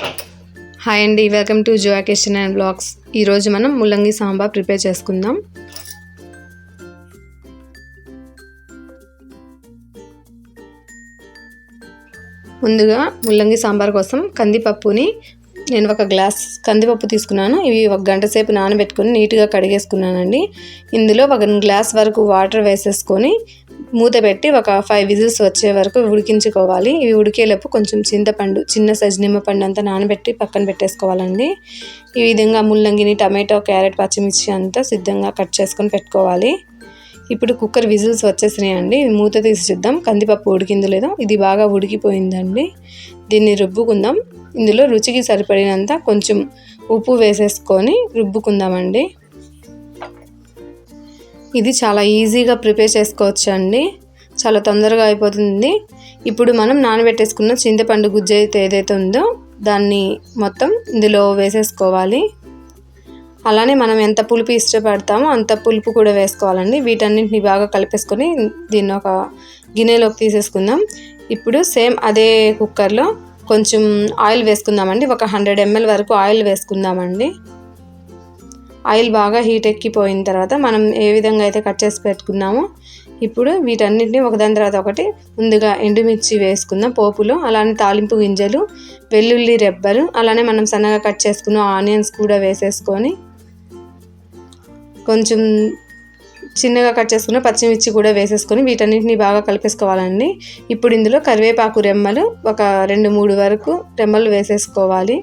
Hi అండి welcome to Zoya kitchen and blogs ఈరోజు మనం ముల్లంగి సాంబార్ ప్రిపేర్ చేసుకుందాం. ముందుగా ముల్లంగి సాంబార్ కోసం కందిపప్పుని నేను ఒక గ్లాస్ కందిపప్పు తీసుకున్నాను. ఇవి ఒక గంట సేపు నానబెట్టుకొని నీట్గా కడిగేసుకున్నానండి. ఇందులో ఒక గ్లాస్ వరకు వాటర్ వేసేసుకొని మూత పెట్టి ఒక ఫైవ్ విజిల్స్ వచ్చే వరకు ఉడికించుకోవాలి. ఇవి ఉడికేలోపు కొంచెం చింతపండు చిన్న సైజు నిమ్మపండు అంతా నానబెట్టి పక్కన పెట్టేసుకోవాలండి. ఈ విధంగా ముల్లంగిని టమాటో క్యారెట్ పచ్చిమిర్చి అంతా సిద్ధంగా కట్ చేసుకొని పెట్టుకోవాలి. ఇప్పుడు కుక్కర్ విజిల్స్ వచ్చేసినాయండి. మూత తీసి చూద్దాం. కందిపప్పు ఉడికిందో లేదో ఇది బాగా ఉడికిపోయిందండి. దీన్ని రుబ్బుకుందాం. ఇందులో రుచికి సరిపడినంత కొంచెం ఉప్పు వేసేసుకొని రుబ్బుకుందామండి. ఇది చాలా ఈజీగా ప్రిపేర్ చేసుకోవచ్చు అండి చాలా తొందరగా అయిపోతుంది. ఇప్పుడు మనం నానబెట్టేసుకున్న చింతపండు గుజ్జు అయితే ఏదైతే ఉందో దాన్ని మొత్తం ఇందులో వేసేసుకోవాలి. అలానే మనం ఎంత పులుపు ఇష్టపడతామో అంత పులుపు కూడా వేసుకోవాలండి. వీటన్నింటిని బాగా కలిపేసుకొని దీన్ని ఒక గిన్నెలోకి తీసేసుకుందాం. ఇప్పుడు సేమ్ అదే కుక్కర్లో కొంచెం ఆయిల్ వేసుకుందామండి. ఒక హండ్రెడ్ ఎంఎల్ వరకు ఆయిల్ వేసుకుందామండి. ఆయిల్ బాగా హీట్ ఎక్కిపోయిన తర్వాత మనం ఏ విధంగా అయితే కట్ చేసి పెట్టుకున్నామో ఇప్పుడు వీటన్నిటిని ఒకదాని తర్వాత ఒకటి ముందుగా ఎండుమిర్చి వేసుకుందాం పోపులో అలానే తాలింపు గింజలు వెల్లుల్లి రెబ్బలు అలానే మనం సన్నగా కట్ చేసుకున్న ఆనియన్స్ కూడా వేసేసుకొని కొంచెం చిన్నగా కట్ చేసుకున్న పచ్చిమిర్చి కూడా వేసేసుకొని వీటన్నిటిని బాగా కలిపేసుకోవాలండి. ఇప్పుడు ఇందులో కరివేపాకు రెమ్మలు ఒక రెండు మూడు వరకు రెమ్మలు వేసేసుకోవాలి.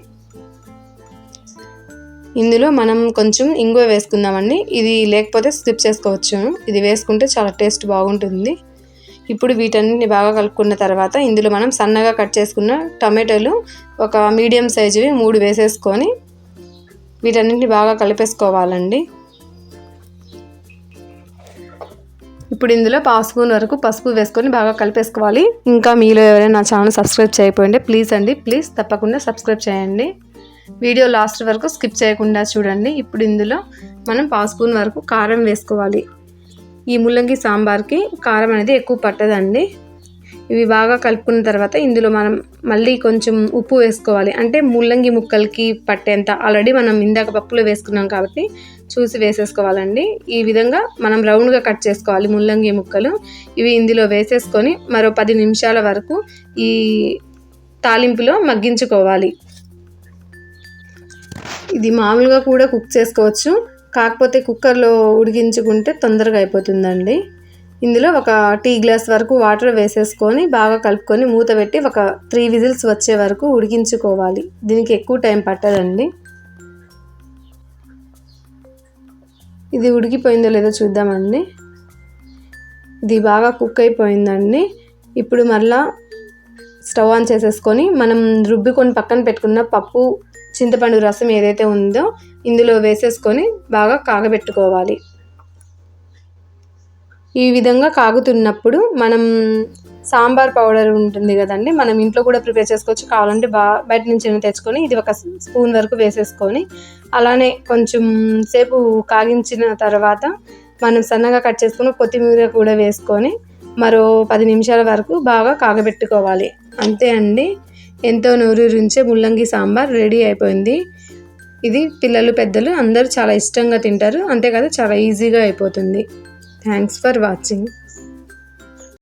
ఇందులో మనం కొంచెం ఇంగువ వేసుకుందామండి. ఇది లేకపోతే స్కిప్ చేసుకోవచ్చు. ఇది వేసుకుంటే చాలా టేస్ట్ బాగుంటుంది. ఇప్పుడు వీటన్నిటిని బాగా కలుపుకున్న తర్వాత ఇందులో మనం సన్నగా కట్ చేసుకున్న టమాటోలు ఒక మీడియం సైజువి మూడు వేసేసుకొని వీటన్నిటిని బాగా కలిపేసుకోవాలండి. ఇప్పుడు ఇందులో పావు స్పూన్ వరకు పసుపు వేసుకొని బాగా కలిపేసుకోవాలి. ఇంకా మీలో ఎవరైనా నా ఛానల్ సబ్స్క్రైబ్ చేయకపోయింటే ప్లీజ్ అండి ప్లీజ్ తప్పకుండా సబ్స్క్రైబ్ చేయండి. వీడియో లాస్ట్ వరకు స్కిప్ చేయకుండా చూడండి. ఇప్పుడు ఇందులో మనం పావు స్పూన్ వరకు కారం వేసుకోవాలి. ఈ ముల్లంగి సాంబార్కి కారం అనేది ఎక్కువ పట్టదండి. ఇవి బాగా కలుపుకున్న తర్వాత ఇందులో మనం మళ్ళీ కొంచెం ఉప్పు వేసుకోవాలి. అంటే ముల్లంగి ముక్కలకి పట్టేంత. ఆల్రెడీ మనం ఇందాక పప్పులో వేసుకున్నాం కాబట్టి చూసి వేసేసుకోవాలండి. ఈ విధంగా మనం రౌండ్గా కట్ చేసుకోవాలి ముల్లంగి ముక్కలు. ఇవి ఇందులో వేసేసుకొని మరో పది నిమిషాల వరకు ఈ తాలింపులో మగ్గించుకోవాలి. ఇది మామూలుగా కూడా కుక్ చేసుకోవచ్చు. కాకపోతే కుక్కర్లో ఉడికించుకుంటే తొందరగా అయిపోతుందండి. ఇందులో ఒక టీ గ్లాస్ వరకు వాటర్ వేసేసుకొని బాగా కలుపుకొని మూత పెట్టి ఒక త్రీ విజిల్స్ వచ్చే వరకు ఉడికించుకోవాలి. దీనికి ఎక్కువ టైం పట్టదండి. ఇది ఉడికిపోయిందో లేదో చూద్దామండి. ఇది బాగా కుక్ అయిపోయిందండి. ఇప్పుడు మళ్ళా స్టవ్ ఆన్ చేసేసుకొని మనం రుబ్బుకొని పక్కన పెట్టుకున్న పప్పు చింతపండు రసం ఏదైతే ఉందో ఇందులో వేసేసుకొని బాగా కాగబెట్టుకోవాలి. ఈ విధంగా కాగుతున్నప్పుడు మనం సాంబార్ పౌడర్ ఉంటుంది కదండి మనం ఇంట్లో కూడా ప్రిపేర్ చేసుకోవచ్చు. కావాలంటే బా బయట నుంచి తెచ్చుకొని ఇది ఒక స్పూన్ వరకు వేసేసుకొని అలానే కొంచెం సేపు కాగించిన తర్వాత మనం సన్నగా కట్ చేసుకుని కొత్తిమీర కూడా వేసుకొని మరో పది నిమిషాల వరకు బాగా కాగబెట్టుకోవాలి. అంతే అండి. ఎంతో నూరూరించే ముల్లంగి సాంబార్ రెడీ అయిపోయింది. ఇది పిల్లలు పెద్దలు అందరూ చాలా ఇష్టంగా తింటారు. అంతేకాదు చాలా ఈజీగా అయిపోతుంది. Thanks for watching